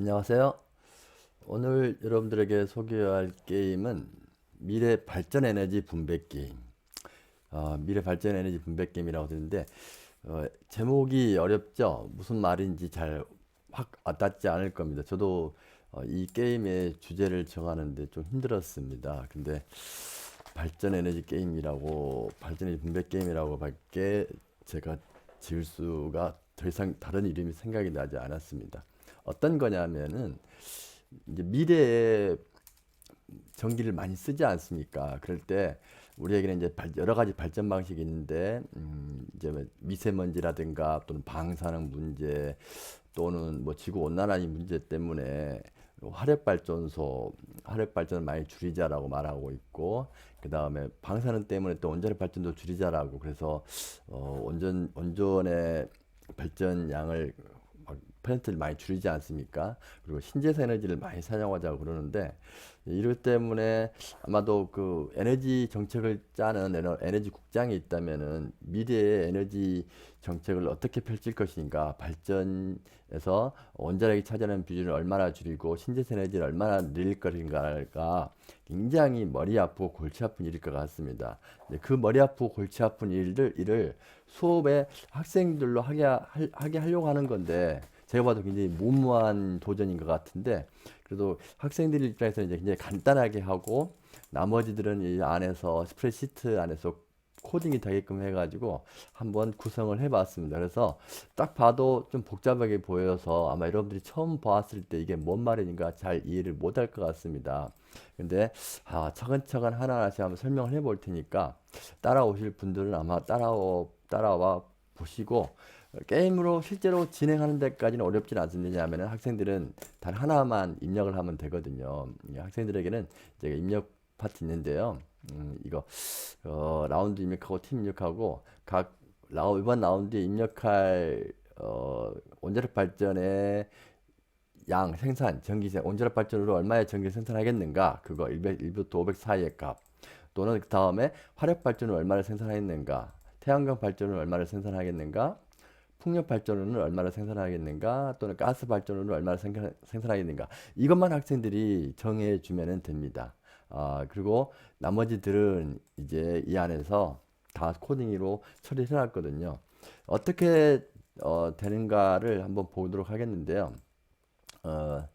안녕하세요. 오늘 여러분들에게 소개할 게임은 미래 발전 에너지 분배 게임. 어, 미래 발전 에너지 분배 게임이라고 되는데 어, 제목이 어렵죠. 무슨 말인지 잘 확 와닿지 않을 겁니다. 저도 어, 이 게임의 주제를 정하는데 좀 힘들었습니다. 근데 발전 에너지 게임이라고 발전 에너지 분배 게임이라고 밖에 제가 지을 수가 더 이상 다른 이름이 생각이 나지 않았습니다. 어떤 거냐면은 이제 미래에 전기를 많이 쓰지 않습니까? 그럴 때 우리에게는 이제 발- 여러 가지 발전 방식이 있는데 음, 이제 뭐 미세먼지라든가 또는 방사능 문제 또는 뭐 지구 온난화 이 문제 때문에 화력 발전소 화력 발전을 많이 줄이자라고 말하고 있고 그 다음에 방사능 때문에 또 원자력 발전도 줄이자라고 그래서 어, 원전 원전의 발전량을 막 퍼센트를 많이 줄이지 않습니까? 그리고 신재생 에너지를 많이 사용하자고 그러는데 이럴 때문에 아마도 그 에너지 정책을 짜는 에너- 에너지 국장이 있다면은 미래의 에너지 정책을 어떻게 펼칠 것인가, 발전에서 원자력이 차지하는 비중을 얼마나 줄이고 신재생 에너지를 얼마나 늘릴 것인가가 굉장히 머리 아프고 골치 아픈 일일 것 같습니다. 그 머리 아프고 골치 아픈 일을 일을 수업에 학생들로 하게 하려고 하는 건데 제가 봐도 굉장히 무모한 도전인 것 같은데 그래도 학생들 입장에서 이제 굉장히 간단하게 하고 나머지들은 이 안에서 스프레시트 안에서 코딩이 되게끔 해가지고 한번 구성을 해봤습니다. 그래서 딱 봐도 좀 복잡하게 보여서 아마 여러분들이 처음 봤을 때 이게 뭔 말인가 잘 이해를 못할 것 같습니다. 근데 아, 차근차근 하나하나씩 한번 설명을 해볼 테니까 따라오실 분들은 아마 따라와 따라와 보시고 게임으로 실제로 진행하는 데까지는 어렵진 않습니다. 왜냐하면 학생들은 단 하나만 입력을 하면 되거든요. 이 학생들에게는 제가 입력 파트 있는데요. 음, 이거 어, 라운드 입력하고 팀 입력하고 각 라우, 이번 라운드에 입력할 어, 원자력 발전의 양 생산 전기세 원자력 발전으로 얼마의 전기를 생산하겠는가 그거 100, 1부터 500 사이의 값 또는 그 다음에 화력 발전을 얼마를 생산하겠는가 태양광 발전을 얼마를 생산하겠는가 풍력 발전으로는 얼마를 생산하겠는가 또는 가스 발전으로는 얼마를 생산, 생산하겠는가 이것만 학생들이 정해 주면은 됩니다. 아 그리고 나머지들은 이제 이 안에서 다 코딩으로 처리를 해놨거든요. 어떻게 어, 되는가를 한번 보도록 하겠는데요. 어,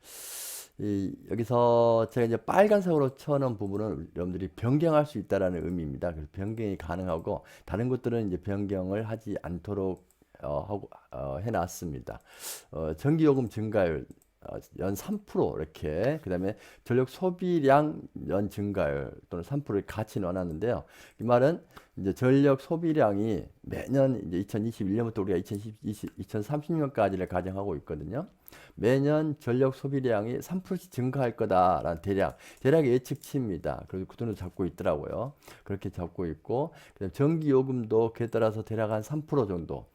이, 여기서 제가 이제 빨간색으로 쳐놓은 부분은 여러분들이 변경할 수 있다라는 의미입니다. 그래서 변경이 가능하고 다른 것들은 이제 변경을 하지 않도록 어, 하고 어, 해놨습니다. 어, 전기요금 증가율 어, 연3% 이렇게 그 다음에 전력 소비량 연 증가율 또는 3%를 같이 넣어놨는데요. 이 말은 이제 전력 소비량이 매년 이제 2021년부터 우리가 2020, 2030년까지를 가정하고 있거든요. 매년 전력 소비량이 3%씩 증가할 거다라는 대략 대략 예측치입니다. 그래서 그 돈을 잡고 있더라고요. 그렇게 잡고 있고 그다음 전기 요금도 그에 따라서 대략 한 3% 정도 어,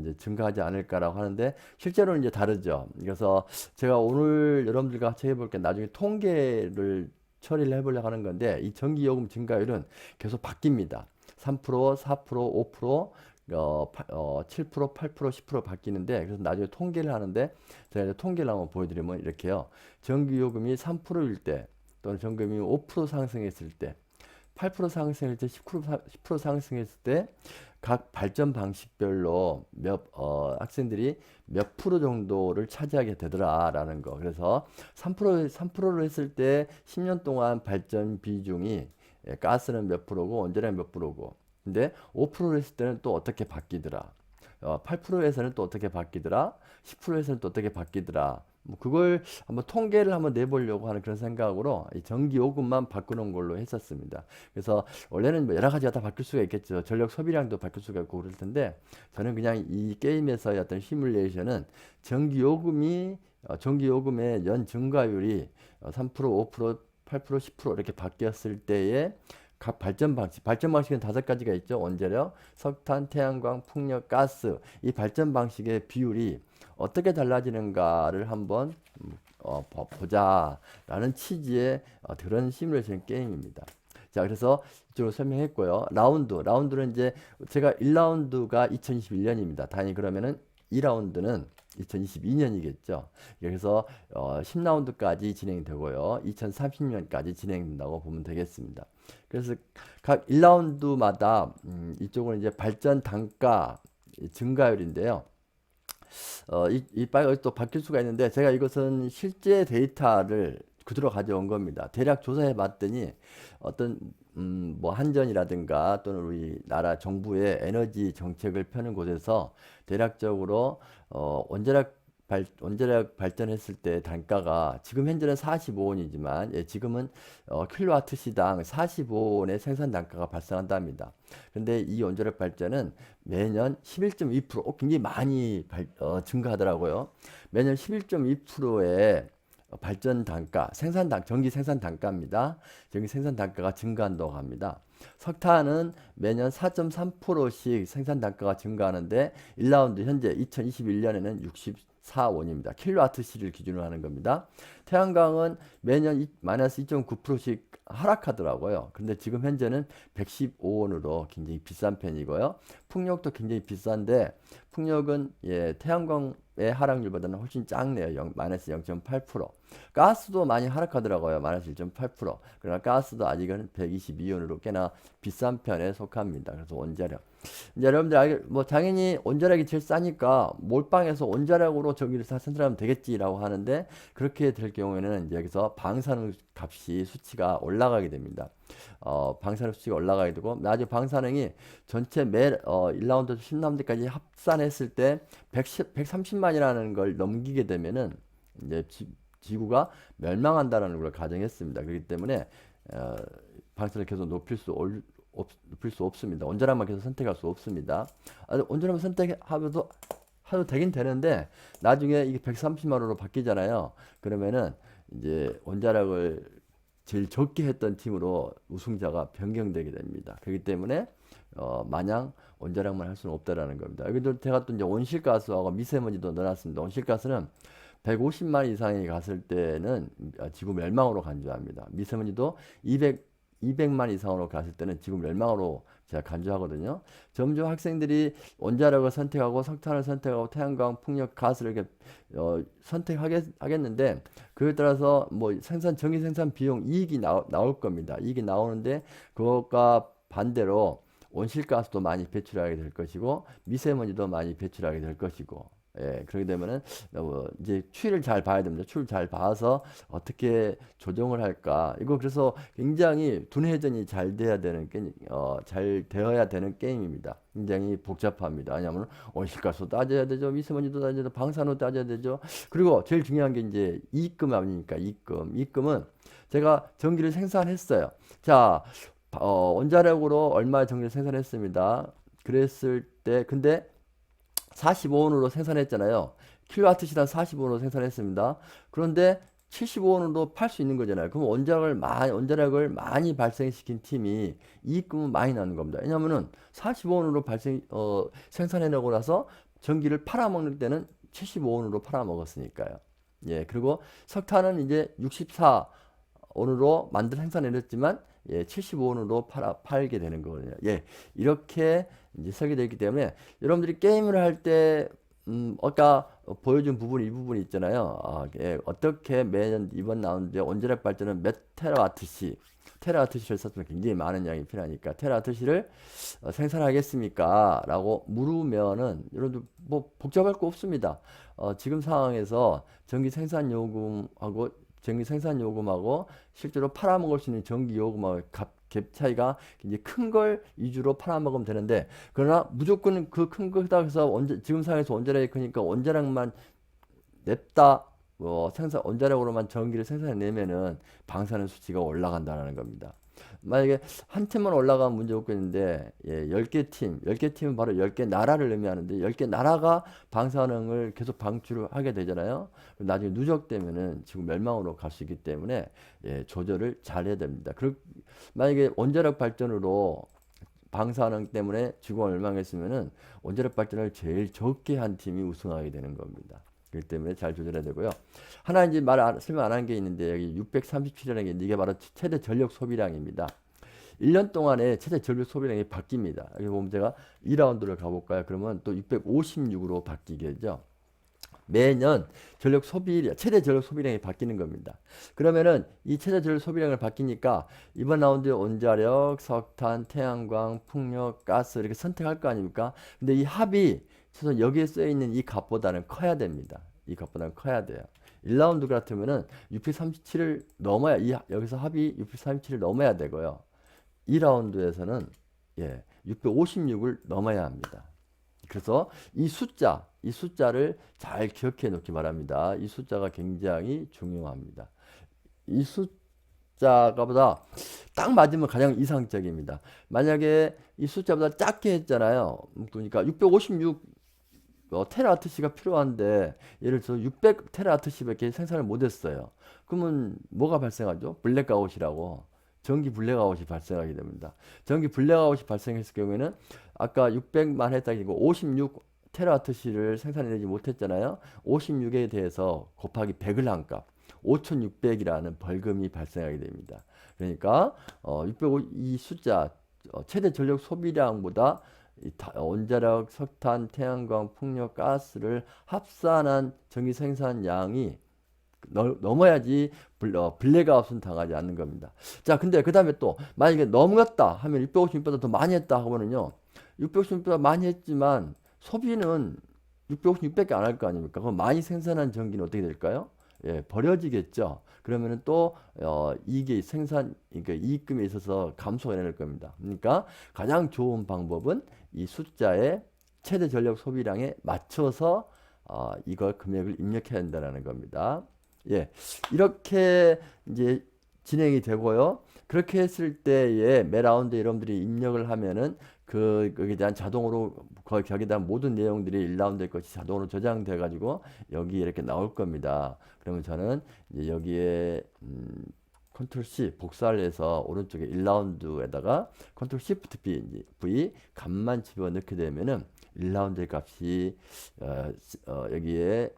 이제 증가하지 않을까라고 하는데 실제로는 이제 다르죠. 그래서 제가 오늘 여러분들과 같이 해볼 게 나중에 통계를 처리를 해보려고 하는 건데 이 전기 요금 증가율은 계속 바뀝니다. 3%, 4%, 5%, 어, 파- 어, 7%, 8%, 10% 바뀌는데 그래서 나중에 통계를 하는데 제가 이제 통계를 한번 보여드리면 이렇게요. 전기 요금이 3%일 때 또는 전기요금이 5% 상승했을 때 8% 상승했을 때 10% 사- 10% 상승했을 때 각 발전 방식별로 몇 어, 학생들이 몇 프로 정도를 차지하게 되더라라는 거. 그래서 3% 3%를 했을 때 10년 동안 발전 비중이 예, 가스는 몇 프로고 원자력 몇 프로고. 근데 5%를 했을 때는 또 어떻게 바뀌더라. 어, 8%에서는 또 어떻게 바뀌더라. 10%에서는 또 어떻게 바뀌더라. 뭐 그걸 한번 통계를 한번 내보려고 하는 그런 생각으로 이 전기 요금만 바꾸는 걸로 했었습니다. 그래서 원래는 뭐 여러 가지가 다 바뀔 수가 있겠죠. 전력 소비량도 바뀔 수가 있고 그럴 텐데 저는 그냥 이 게임에서의 어떤 시뮬레이션은 전기 요금이 어, 전기 요금의 연 증가율이 어, 3%, 5%, 8%, 10% 이렇게 바뀌었을 때에 각 발전 방식, 발전 방식은 다섯 가지가 있죠. 원자력, 석탄, 태양광, 풍력, 가스. 이 발전 방식의 비율이 어떻게 달라지는가를 한번 음, 어, 보- 보자라는 취지의 어, 그런 시뮬레이션 게임입니다. 자, 그래서 이쪽으로 설명했고요. 라운드, 라운드는 이제 제가 1라운드가 2021년입니다. 당연히 그러면은 2라운드는 2022년이겠죠. 그래서 어, 10라운드까지 진행되고요. 2030년까지 진행된다고 보면 되겠습니다. 그래서 각 1라운드마다 음, 이쪽은 이제 발전 단가 증가율인데요. 어, 이, 이 바가 또 바뀔 수가 있는데 제가 이것은 실제 데이터를 그대로 가져온 겁니다. 대략 조사해 봤더니 어떤 음, 뭐 한전이라든가 또는 우리 나라 정부의 에너지 정책을 펴는 곳에서 대략적으로 어, 원자력 발, 원자력 발전했을 때 단가가 지금 현재는 45원이지만 예, 지금은 어, 킬로와트 시당 45원의 생산 단가가 발생한답니다. 근데 이 원자력 발전은 매년 11.2% 어, 굉장히 많이 발, 어, 증가하더라고요. 매년 11.2%의 발전 단가, 생산 단 전기 생산 단가입니다. 전기 생산 단가가 증가한다고 합니다. 석탄은 매년 4.3%씩 생산 단가가 증가하는데 1라운드 현재 2021년에는 64원입니다. 킬로와트 시를 기준으로 하는 겁니다. 태양광은 매년 이, 마이너스 2.9%씩 하락하더라고요. 근데 지금 현재는 115원으로 굉장히 비싼 편이고요. 풍력도 굉장히 비싼데 풍력은 예, 태양광 의 하락률보다는 훨씬 작네요. 0, 마이너스 0.8%. 가스도 많이 하락하더라고요. 마이너스 1.8%. 그러나 가스도 아직은 122원으로 꽤나 비싼 편에 속합니다. 그래서 원자력. 이제 여러분들 알게, 뭐 당연히 원자력이 제일 싸니까 몰빵해서 원자력으로 전기를 생산하면 되겠지라고 하는데 그렇게 될 경우에는 이제 여기서 방사능 값이 수치가 올라가게 됩니다. 어, 방사능 수치가 올라가게 되고 나중에 방사능이 전체 매 어, 1라운드 10라운드까지 합산했을 때 110, 130만이라는 걸 넘기게 되면은 이제 지, 지구가 멸망한다라는 걸 가정했습니다. 그렇기 때문에 어, 방사능을 계속 높일 수 올, 없, 높일 수 없습니다. 원자력만 계속 선택할 수 없습니다. 아, 원자력만 선택하면도 하도 되긴 되는데 나중에 이게 130만 원으로 바뀌잖아요. 그러면은 이제 원자력을 제일 적게 했던 팀으로 우승자가 변경되게 됩니다. 그렇기 때문에 어, 마냥 원자력만 할 수는 없다라는 겁니다. 여기도 제가 또 이제 온실가스하고 미세먼지도 넣어놨습니다. 온실가스는 150만 이상이 갔을 때는 지구 멸망으로 간주합니다. 미세먼지도 200 200만 이상으로 갔을 때는 지구 멸망으로 제가 간주하거든요. 점점 학생들이 원자력을 선택하고 석탄을 선택하고 태양광, 풍력, 가스를 이렇게 어, 선택하겠는데 그에 따라서 뭐 생산 전기 생산 비용 이익이 나, 나올 겁니다. 이익이 나오는데 그것과 반대로 온실가스도 많이 배출하게 될 것이고 미세먼지도 많이 배출하게 될 것이고 예, 그렇게 되면은 어, 이제 추이를 잘 봐야 됩니다. 추이를 잘 봐서 어떻게 조정을 할까. 이거 그래서 굉장히 두뇌전이 잘 돼야 되는 게, 어, 잘 되어야 되는 게임입니다. 굉장히 복잡합니다. 왜냐하면 온실가스 따져야 되죠, 미세먼지도 따져야 되죠, 방사능 따져야 되죠. 그리고 제일 중요한 게 이제 이익금 아닙니까? 이익금. 이익금은 제가 전기를 생산했어요. 자, 어, 원자력으로 얼마 전기를 생산했습니다. 그랬을 때 근데 45원으로 생산했잖아요. 킬로와트 시당 45원으로 생산했습니다. 그런데 75원으로 팔 수 있는 거잖아요. 그럼 원자력을 많이, 원자력을 많이 발생시킨 팀이 이익금은 많이 나는 겁니다. 왜냐면은 45원으로 발생, 어, 생산해내고 나서 전기를 팔아먹는 때는 75원으로 팔아먹었으니까요. 예, 그리고 석탄은 이제 64원으로 만들 생산해냈지만 예, 75원으로 팔아, 팔게 되는 거거든요. 예, 이렇게 이제 설계되어 있기 때문에 여러분들이 게임을 할 때, 음, 아까 보여준 부분, 이 부분이 있잖아요. 아, 예, 어떻게 매년 이번 라운드에 원자력 발전은 몇 테라와트시, 테라와트시를 썼으면 굉장히 많은 양이 필요하니까 테라와트시를 어, 생산하겠습니까? 라고 물으면은 여러분들 뭐 복잡할 거 없습니다. 어, 지금 상황에서 전기 생산 요금하고 전기 생산 요금하고 실제로 팔아먹을 수 있는 전기 요금하고 값, 갭 차이가 굉장히 큰걸 위주로 팔아먹으면 되는데 그러나 무조건 그 큰 거다 해서 원자, 지금 상황에서 원자력이 크니까 원자력만 냅다 뭐 생산 원자력으로만 전기를 생산해내면은 방사능 수치가 올라간다는 겁니다. 만약에 한 팀만 올라가면 문제 없겠는데 예, 10개 팀, 10개 팀은 바로 10개 나라를 의미하는데 10개 나라가 방사능을 계속 방출을 하게 되잖아요. 나중에 누적되면은 지금 멸망으로 갈 수 있기 때문에 예, 조절을 잘 해야 됩니다. 그 만약에 원자력 발전으로 방사능 때문에 지구가 멸망했으면은 원자력 발전을 제일 적게 한 팀이 우승하게 되는 겁니다. 그렇기 때문에 잘 조절해야 되고요. 하나 이제 말 안, 설명 안 한 게 있는데 여기 637이라는 게 이게 바로 최대 전력 소비량입니다. 1년 동안에 최대 전력 소비량이 바뀝니다. 여기 보면 제가 2라운드를 가볼까요? 그러면 또 656으로 바뀌겠죠. 매년 전력 소비 최대 전력 소비량이 바뀌는 겁니다. 그러면은 이 최대 전력 소비량을 바뀌니까 이번 라운드에 원자력, 석탄, 태양광, 풍력, 가스 이렇게 선택할 거 아닙니까? 근데 이 합이 최소 여기에 쓰여 있는 이 값보다는 커야 됩니다. 이 값보다는 커야 돼요. 1라운드 같으면은 637을 넘어야 이 여기서 합이 637을 넘어야 되고요. 2라운드에서는 예, 656을 넘어야 합니다. 그래서 이 숫자, 이 숫자를 잘 기억해 놓기 바랍니다. 이 숫자가 굉장히 중요합니다. 이 숫자가보다 딱 맞으면 가장 이상적입니다. 만약에 이 숫자보다 작게 했잖아요. 그러니까 656 어, 테라와트시가 필요한데 예를 들어서 600 테라와트시밖에 생산을 못했어요. 그러면 뭐가 발생하죠? 블랙아웃이라고 전기 블랙아웃이 발생하게 됩니다. 전기 블랙아웃이 발생했을 경우에는 아까 600만 했다 이거 56 테라와트시를 생산해내지 못했잖아요. 56에 대해서 곱하기 100을 한 값, 5,600이라는 벌금이 발생하게 됩니다. 그러니까 어, 605, 이 숫자 어, 최대 전력 소비량보다 원자력, 석탄, 태양광, 풍력, 가스를 합산한 전기 생산량이 너- 넘어야지 블, 어, 블랙아웃은 당하지 않는 겁니다. 자, 근데 그 다음에 또 만약에 넘었다 하면 656보다 더 많이 했다 하면은요, 656보다 많이 했지만 소비는 656밖에 안 할 거 아닙니까? 그럼 많이 생산한 전기는 어떻게 될까요? 예, 버려지겠죠. 그러면은 또 어, 이게 생산 그러니까 이익금에 있어서 감소가 될 겁니다. 그러니까 가장 좋은 방법은 이 숫자의 최대 전력 소비량에 맞춰서 어, 이걸 금액을 입력해야 한다는 겁니다. 예, 이렇게 이제 진행이 되고요. 그렇게 했을 때에 매 라운드 여러분들이 입력을 하면은 그 거기에 대한 자동으로 거 거기에 대한 모든 내용들이 1라운드의 것이 자동으로 저장돼 가지고 여기 이렇게 나올 겁니다. 그러면 저는 이제 여기에 음, 컨트롤 C 복사를 해서 오른쪽에 1라운드에다가 컨트롤 시프트 B V 값만 집어 넣게 되면은 1라운드의 값이 어, 시- 어, 여기에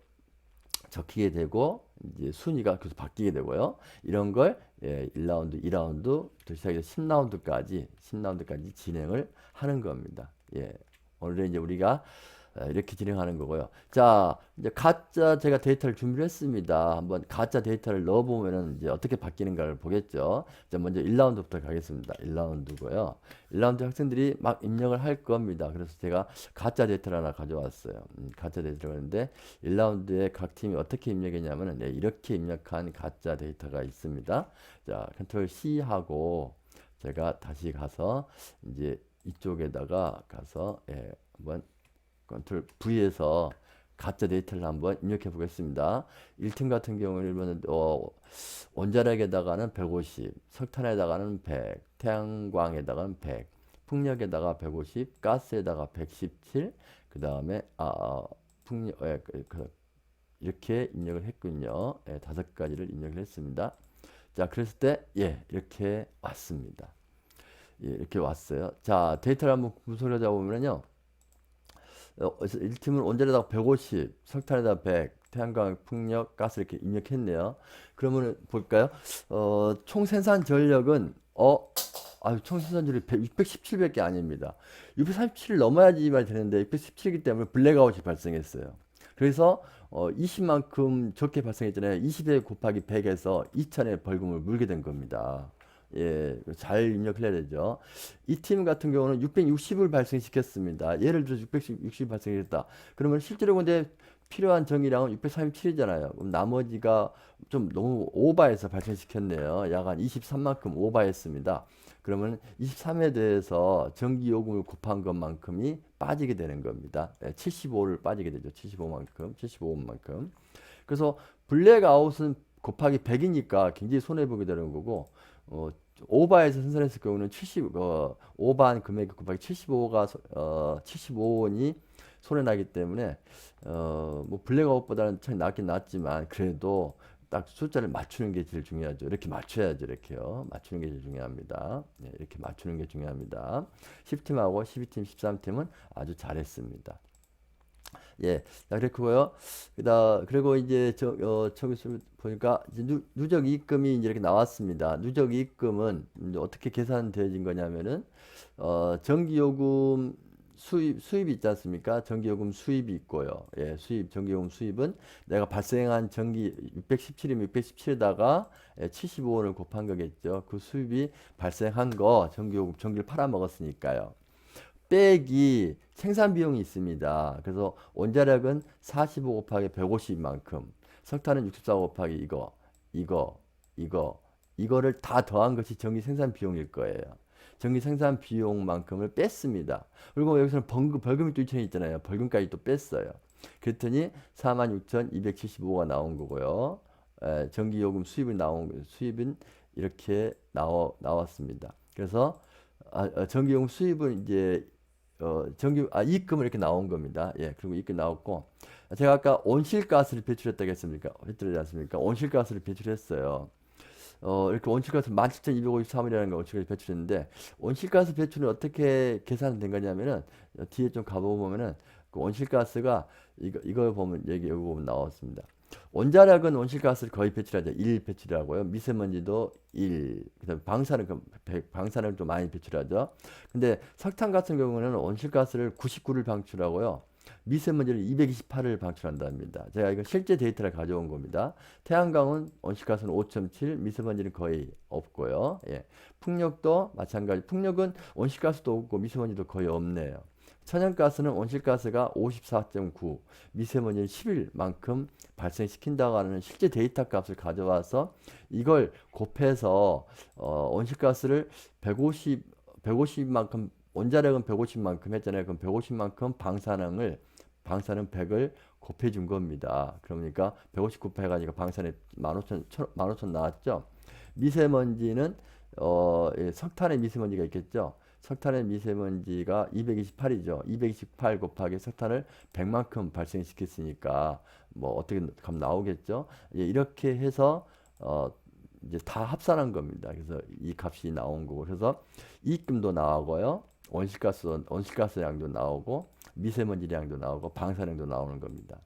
적히게 되고 이제 순위가 계속 바뀌게 되고요. 이런 걸 예, 1라운드, 2라운드, 또 시작해서 10라운드까지 10라운드까지 진행을 하는 겁니다. 예. 오늘은 이제 우리가 어, 이렇게 진행하는 거고요. 자, 이제 가짜 제가 데이터를 준비를 했습니다. 한번 가짜 데이터를 넣어 보면은 이제 어떻게 바뀌는가를 보겠죠. 자, 먼저 1라운드부터 가겠습니다. 1라운드고요. 1라운드 학생들이 막 입력을 할 겁니다. 그래서 제가 가짜 데이터를 하나 가져왔어요. 음, 가짜 데이터를 했는데 1라운드에 각 팀이 어떻게 입력했냐면은 네, 이렇게 입력한 가짜 데이터가 있습니다. 자, 컨트롤 C 하고 제가 다시 가서 이제 이쪽에다가 가서 예, 한번 컨트롤 V에서 가짜 데이터를 한번 입력해 보겠습니다. 1팀 같은 경우는 어, 원자력에다가는 150, 석탄에다가는 100, 태양광에다가는 100, 풍력에다가 150, 가스에다가 117, 그 다음에 아, 아, 풍력 예, 그, 그, 이렇게 입력을 했군요. 예, 다섯 가지를 입력을 했습니다. 자, 그랬을 때 예, 이렇게 왔습니다. 예, 이렇게 왔어요. 자, 데이터를 한번 분석해 보면요. 어, 1팀은 원자력에다가 150, 석탄에다가 100, 태양광, 풍력, 가스 이렇게 입력했네요. 그러면 볼까요? 어, 총 생산 전력은 어, 아유, 총 생산 전력이 617밖에 아닙니다. 637을 넘어야지만 되는데 617이기 때문에 블랙아웃이 발생했어요. 그래서 어, 20만큼 적게 발생했잖아요. 20에 곱하기 100에서 2천의 벌금을 물게 된 겁니다. 예, 잘 입력해야 되죠. 이 팀 같은 경우는 660을 발생시켰습니다. 예를 들어 660 발생했다. 그러면 실제로 근데 필요한 전기량은 637이잖아요. 그럼 나머지가 좀 너무 오버해서 발생시켰네요. 약 한 23만큼 오버했습니다. 그러면 23에 대해서 전기 요금을 곱한 것만큼이 빠지게 되는 겁니다. 75를 빠지게 되죠. 75만큼, 75원만큼. 그래서 블랙아웃은 곱하기 100이니까 굉장히 손해 보게 되는 거고 어, 오바에서 생산했을 경우는 70, 어, 오바한 금액 곱하기 75가, 어, 75원이 손해 나기 때문에, 어, 뭐, 블랙아웃보다는 참 낫긴 낫지만, 그래도 딱 숫자를 맞추는 게 제일 중요하죠. 이렇게 맞춰야죠. 이렇게요. 맞추는 게 제일 중요합니다. 네, 이렇게 맞추는 게 중요합니다. 10팀하고 12팀, 13팀은 아주 잘했습니다. 예, 자, 그랬고요. 그다 그리고 이제 저 어, 저기서 보니까 누, 누적 이익금이 이제 이렇게 나왔습니다. 누적 이익금은 어떻게 계산되어진 거냐면은 어, 전기 요금 수입 수입이 있지 않습니까? 전기요금 수입이 있고요. 예, 수입 전기요금 수입은 내가 발생한 전기 617이면 617에다가 예, 75원을 곱한 거겠죠. 그 수입이 발생한 거 전기요금 전기를 팔아 먹었으니까요. 빼기 생산 비용이 있습니다. 그래서 원자력은 45 곱하기 150만큼, 석탄은 64 곱하기 이거, 이거, 이거, 이거를 다 더한 것이 전기 생산 비용일 거예요. 전기 생산 비용만큼을 뺐습니다. 그리고 여기서는 벌금, 벌금이 또 2천이 있잖아요. 벌금까지 또 뺐어요. 그랬더니 46,275가 나온 거고요. 에, 전기요금 수입이 나온 수입은 이렇게 나와 나왔습니다. 그래서 아, 어, 전기요금 수입은 이제 어, 전기 아 이익금을 이렇게 나온 겁니다. 예, 그리고 이익금 나왔고 제가 아까 온실가스를 배출했다고 했습니까? 했지 않습니까? 온실가스를 배출했어요. 어, 이렇게 온실가스 17,253이라는 거 온실가스 배출했는데 온실가스 배출은 어떻게 계산된 거냐면은 어, 뒤에 좀 가보면은 그 온실가스가 이거 이걸 보면 여기 여기 보면 나왔습니다. 원자력은 온실가스를 거의 배출하죠. 1 배출하고요. 미세먼지도 1. 그다음에 방사능 방사능을 좀 많이 배출하죠. 근데 석탄 같은 경우는 온실가스를 99를 방출하고요. 미세먼지를 228을 방출한답니다. 제가 이거 실제 데이터를 가져온 겁니다. 태양광은 온실가스는 5.7, 미세먼지는 거의 없고요. 예. 풍력도 마찬가지. 풍력은 온실가스도 없고 미세먼지도 거의 없네요. 천연가스는 온실가스가 54.9, 미세먼지는 11만큼 발생시킨다고 하는 실제 데이터 값을 가져와서 이걸 곱해서 어, 온실가스를 150, 150만큼 원자력은 150만큼 했잖아요. 그럼 150만큼 방사능을 방사능 100을 곱해 준 겁니다. 그러니까 150 곱해 가지고 방사능 15,000 15,000 나왔죠. 미세먼지는 어, 예, 석탄의 미세먼지가 있겠죠. 석탄의 미세먼지가 228이죠. 228 곱하기 석탄을 100만큼 발생시켰으니까 뭐 어떻게 감 나오겠죠. 예, 이렇게 해서 어, 이제 다 합산한 겁니다. 그래서 이 값이 나온 거고 그래서 이익금도 나오고요. 온실가스 온실가스 양도 나오고 미세먼지 양도 나오고 방사능도 나오는 겁니다.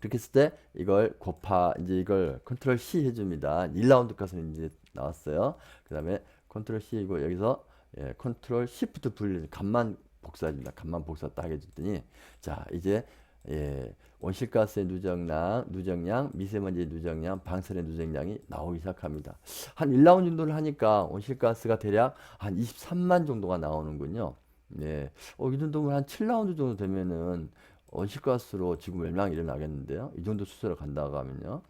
그렇게 했을 때 이걸 곱하 이제 이걸 컨트롤 C 해줍니다. 1라운드 값은 이제 나왔어요. 그 다음에 컨트롤 C이고 여기서 예, 컨트롤 Shift V 값만 복사해줍니다. 값만 복사 딱 해줬더니 자 이제 예, 온실가스의 누적량, 누적량, 미세먼지의 누적량, 방사의 누적량이 나오기 시작합니다. 한 1라운드 정도를 하니까 온실가스가 대략 한 23만 정도가 나오는군요. 예, 어, 이 정도면 한 7라운드 정도 되면은 온실가스로 지구 멸망이 일어나겠는데요. 이 정도 수준으로 간다고 하면요.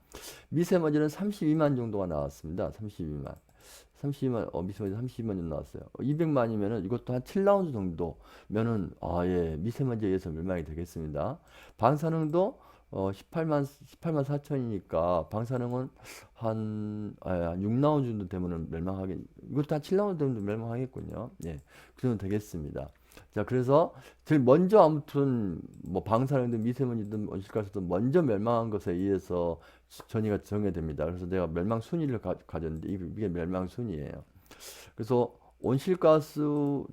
미세먼지는 32만 정도가 나왔습니다. 32만. 32만, 어, 미세먼지 32만 정도 나왔어요. 200만이면은 이것도 한 7라운드 정도면은, 아, 예, 미세먼지에 의해서 멸망이 되겠습니다. 방사능도, 어, 18만, 18만 4천이니까, 방사능은 한, 아, 한 6라운드 정도 되면은 멸망하겠, 이것도 한 7라운드 정도 멸망하겠군요. 예, 그 정도 되겠습니다. 자, 그래서 제일 먼저 아무튼 뭐 방사능든 미세먼지든 온실가스든 먼저 멸망한 것에 의해서 전이가 정해됩니다. 그래서 내가 멸망 순위를 가, 가졌는데 이게, 멸망 순위예요. 그래서 온실가스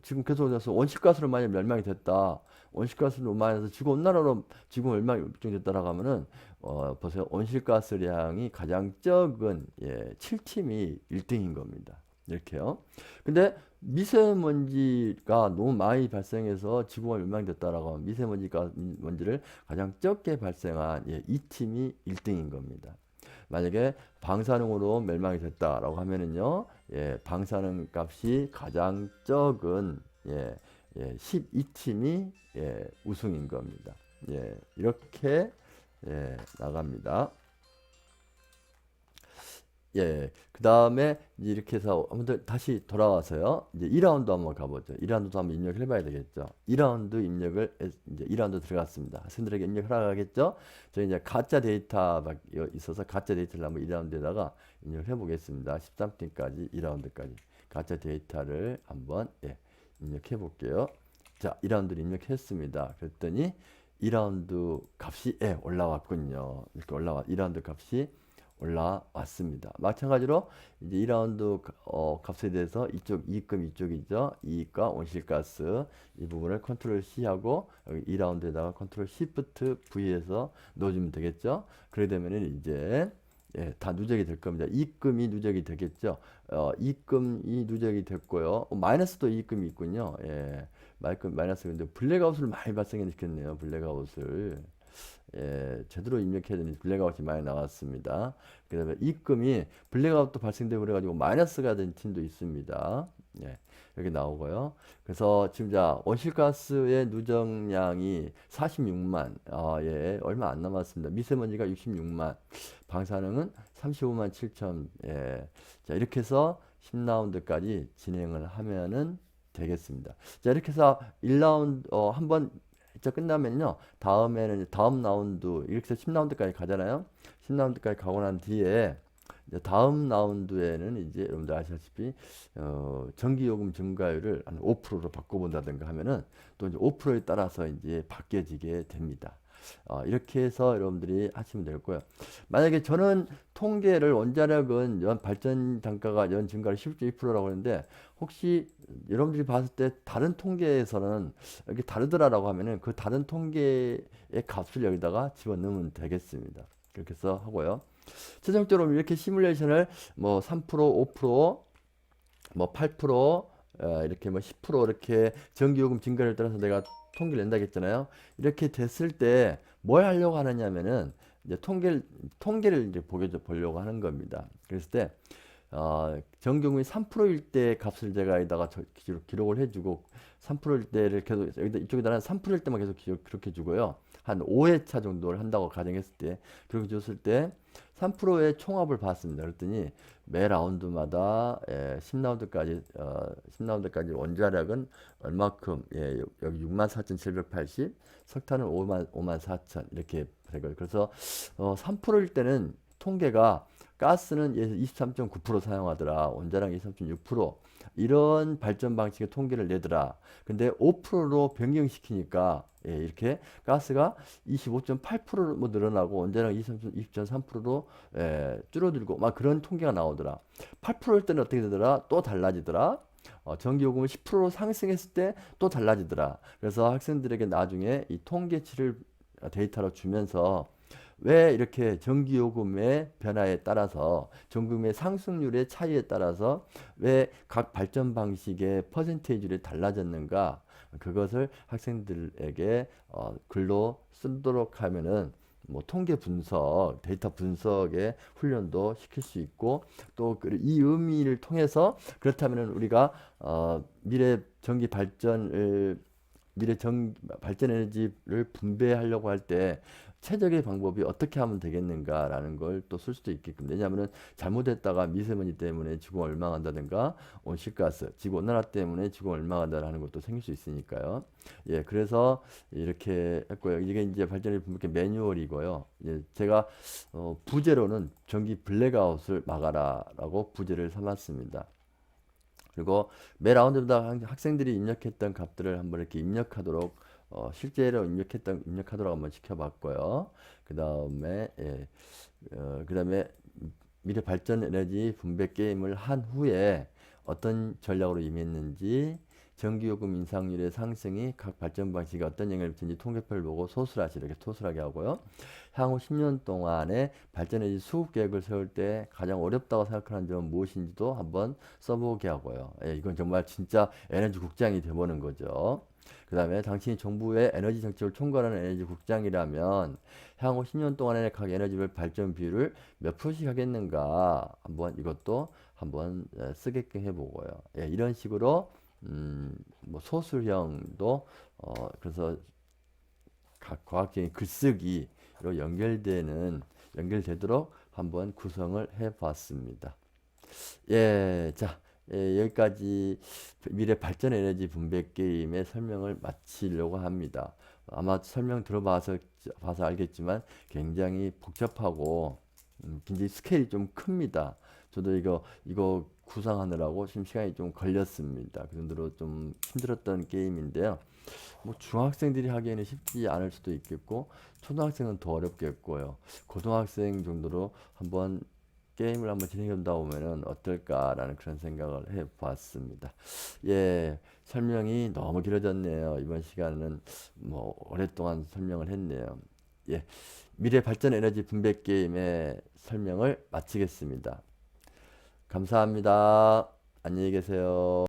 지금 계속 해서 온실가스로 만약 멸망이 됐다. 온실가스로 만약에 지구 온난화로 지구 멸망이 결정됐다라고 하면은 어, 보세요. 온실가스량이 가장 적은 예, 7팀이 1등인 겁니다. 이렇게요. 근데 미세먼지가 너무 많이 발생해서 지구가 멸망됐다라고 하면 미세먼지가 먼지를 가장 적게 발생한 예, 이 팀이 1등인 겁니다. 만약에 방사능으로 멸망이 됐다라고 하면은요, 예, 방사능 값이 가장 적은 예, 예, 12팀이 예, 우승인 겁니다. 예, 이렇게 예, 나갑니다. 예, 그 다음에 이렇게 해서 아무튼 다시 돌아와서요. 이제 2라운드 한번 가보죠. 2라운드도 한번 입력을 해봐야 되겠죠. 2라운드 입력을 했- 이제 2라운드 들어갔습니다. 학생들에게 입력을 하겠죠. 저희 이제 가짜 데이터가 있어서 가짜 데이터를 한번 2라운드에다가 입력을 해보겠습니다. 13팀까지 2라운드까지 가짜 데이터를 한번 예, 입력해 볼게요. 자, 2라운드를 입력했습니다. 그랬더니 2라운드 값이 예, 올라왔군요. 이렇게 올라와 2라운드 값이 올라왔습니다. 마찬가지로 이제 2라운드 어, 값에 대해서 이쪽 이익금 이쪽이죠. 이익과 온실가스 이 부분을 컨트롤 C 하고 여기 2라운드에다가 컨트롤 Shift V에서 넣어주면 되겠죠. 그러게 되면은 이제 예, 다 누적이 될 겁니다. 입금이 누적이 되겠죠. 어, 입금이 누적이 됐고요. 어, 마이너스도 입금이 있군요. 예, 마이크 마이너스 근데 블랙아웃을 많이 발생시켰네요. 블랙아웃을 예, 제대로 입력해야 되는 블랙아웃이 많이 나왔습니다. 그다음에 입금이 블랙아웃도 발생되고 그래가지고 마이너스가 된 팀도 있습니다. 예, 여기 나오고요. 그래서 지금 자 온실가스의 누정량이 46만, 아, 예, 얼마 안 남았습니다. 미세먼지가 66만, 방사능은 35만 7천, 예, 자 이렇게 해서 10라운드까지 진행을 하면은 되겠습니다. 자 이렇게 해서 1라운드 어, 한번 자 끝나면요 다음에는 다음 라운드 이렇게 해서 10라운드까지 가잖아요. 10라운드까지 가고 난 뒤에 다음 라운드에는 이제 여러분들 아시다시피 어, 전기요금 증가율을 한 5%로 바꿔본다든가 하면은 또 이제 5%에 따라서 이제 바뀌어지게 됩니다. 어, 이렇게 해서 여러분들이 하시면 될 거예요. 만약에 저는 통계를 원자력은 연 발전 단가가 연 증가를 11.2%라고 했는데 혹시 여러분들이 봤을 때 다른 통계에서는 이게 다르더라라고 하면은 그 다른 통계의 값을 여기다가 집어넣으면 되겠습니다. 그렇게 해서 하고요. 최종적으로 이렇게 시뮬레이션을 뭐 3%, 5%, 뭐 8%, 어, 이렇게 뭐 10% 이렇게 전기요금 증가를 따라서 내가 통계를 낸다고 했잖아요. 이렇게 됐을 때 뭘 하려고 하느냐면은 이제 통계를 통계를 이제 보게 보려고 하는 겁니다. 그랬을 때 어, 전기요금이 3%일 때 값을 제가 여기다가 저, 기록, 기록 을 해주고 3%일 때를 계속 여기다 이쪽에다가 3%일 때만 계속 기록, 기록해 주고요. 한 5회차 정도를 한다고 가정했을 때 그렇게 줬을 때 3%의 총합을 봤습니다. 그랬더니 매 라운드마다 예, 10라운드까지 어, 10라운드까지 원자력은 얼마큼 예, 여기 64,780, 석탄은 5만 5만 4천 이렇게 되고요. 그래서 어, 3%일 때는 통계가 가스는 23.9% 사용하더라. 원자력 23.6% 이런 발전 방식의 통계를 내더라. 근데 5%로 변경시키니까 예, 이렇게 가스가 25.8%뭐 늘어나고 원자력 23.3%로 예, 줄어들고 막 그런 통계가 나오더라. 8%일 때는 어떻게 되더라? 또 달라지더라. 어, 전기요금을 10% 상승했을 때 또 달라지더라. 그래서 학생들에게 나중에 이 통계치를 데이터로 주면서 왜 이렇게 전기요금의 변화에 따라서 전기요금의 상승률의 차이에 따라서 왜 각 발전 방식의 퍼센테이지를 달라졌는가? 그것을 학생들에게 어, 글로 쓰도록 하면은 뭐 통계 분석, 데이터 분석의 훈련도 시킬 수 있고 또 이 의미를 통해서 그렇다면은 우리가 어, 미래 전기 발전을 미래 전 발전 에너지를 분배하려고 할 때 최적의 방법이 어떻게 하면 되겠는가라는 걸 또 쓸 수도 있게끔 왜냐하면 잘못했다가 미세먼지 때문에 지구 얼망한다든가 온실가스 지구 온난화 때문에 지구 얼망한다라는 것도 생길 수 있으니까요. 예, 그래서 이렇게 했고요. 이게 이제 발전의 분배 매뉴얼이고요. 예, 제가 어, 부제로는 전기 블랙아웃을 막아라라고 부제를 삼았습니다. 그리고 매 라운드마다 학생들이 입력했던 값들을 한번 이렇게 입력하도록 어, 실제로 입력했던 입력하도록 한번 시켜봤고요. 그 다음에 예, 어, 그 다음에 미래 발전 에너지 분배 게임을 한 후에 어떤 전략으로 임했는지 전기요금 인상률의 상승이 각 발전 방식에 어떤 영향을 미치는지 통계표를 보고 소술하시 이렇게 소술하게 하고요. 향후 10년 동안의 발전에너지 수급 계획을 세울 때 가장 어렵다고 생각하는 점은 무엇인지도 한번 써보게 하고요. 예, 이건 정말 진짜 에너지 국장이 돼보는 거죠. 그 다음에 당신이 정부의 에너지 정책을 총괄하는 에너지 국장이라면 향후 10년 동안의 각 에너지별 발전 비율을 몇 프로씩 하겠는가 한번 이것도 한번 쓰게끔 해보고요. 예, 이런 식으로 음, 뭐 소수형도 어, 그래서 각 과학적인 글쓰기로 연결되는 연결되도록 한번 구성을 해봤습니다. 예, 자. 예, 여기까지 미래 발전 에너지 분배 게임의 설명을 마치려고 합니다. 아마 설명 들어봐서 봐서 알겠지만 굉장히 복잡하고 음, 굉장히 스케일이 좀 큽니다. 저도 이거 이거 구상하느라고 지금 시간이 좀 걸렸습니다. 그 정도로 좀 힘들었던 게임인데요. 뭐 중학생들이 하기에는 쉽지 않을 수도 있겠고 초등학생은 더 어렵겠고요. 고등학생 정도로 한번 게임을 한번 진행해 본다 보면은 어떨까라는 그런 생각을 해 봤습니다. 예, 설명이 너무 길어졌네요. 이번 시간은 뭐 오랫동안 설명을 했네요. 예, 미래 발전 에너지 분배 게임의 설명을 마치겠습니다. 감사합니다. 안녕히 계세요.